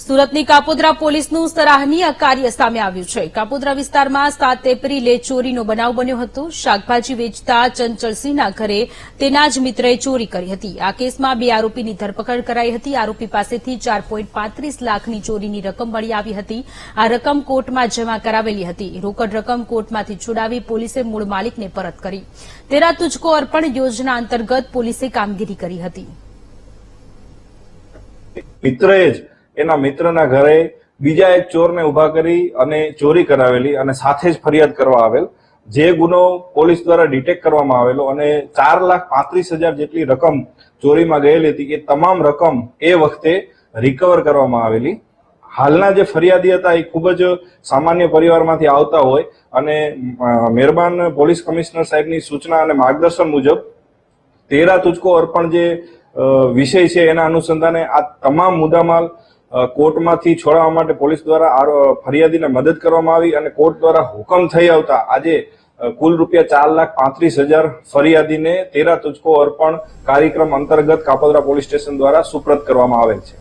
સુરતની કાપોદ્રા પોલીસનું સરાહનીય કાર્ય સામે આવ્યું છે. કાપોદ્રા વિસ્તારમાં સાત એપ્રિલે ચોરીનો બનાવ બન્યો હતો. શાકભાજી વેચતા ચંચલસિંહના ઘરે તેના જ મિત્રએ ચોરી કરી હતી. આ કેસમાં બે આરોપીની ધરપકડ કરાઈ હતી. આરોપી પાસેથી ચાર લાખની ચોરીની રકમ મળી આવી હતી. આ રકમ કોર્ટમાં જમા કરાવેલી હતી. રોકડ રકમ કોર્ટમાંથી છોડાવી પોલીસે મૂળ માલિકને પરત કરી. તેરા તુજકો અર્પણ યોજના અંતર્ગત પોલીસે કામગીરી કરી હતી. મિત્રએ એના મિત્રના ઘરે બીજા એક ચોરને ઊભા કરી અને ચોરી કરાવેલી અને સાથે જ ફરિયાદ કરવા આવેલ. જે ગુનો પોલીસ દ્વારા ડિટેક્ટ કરવામાં આવેલો અને ચાર લાખ પાંત્રીસ હજાર જેટલી રકમ ચોરીમાં ગયેલી હતી એ તમામ રકમ એ વખતે રિકવર કરવામાં આવેલી. હાલના જે ફરિયાદી હતા એ ખૂબ જ સામાન્ય પરિવારમાંથી આવતા હોય અને મહેરબાન પોલીસ કમિશનર સાહેબની સૂચના અને માર્ગદર્શન મુજબ તેરા તુચકો અર્પણ જે વિષય છે એના અનુસંધાને આ તમામ મુદ્દામાલ કોર્ટમાંથી છોડાવવા માટે પોલીસ દ્વારા ફરિયાદીને મદદ કરવામાં આવી અને કોર્ટ દ્વારા હુકમ થઈ આવતા આજે કુલ રૂપિયા ચાર લાખ પાંત્રીસ હજાર ફરિયાદીને તેરા તુજકો અર્પણ કાર્યક્રમ અંતર્ગત કાપોદરા પોલીસ સ્ટેશન દ્વારા સુપ્રત કરવામાં આવેલ છે.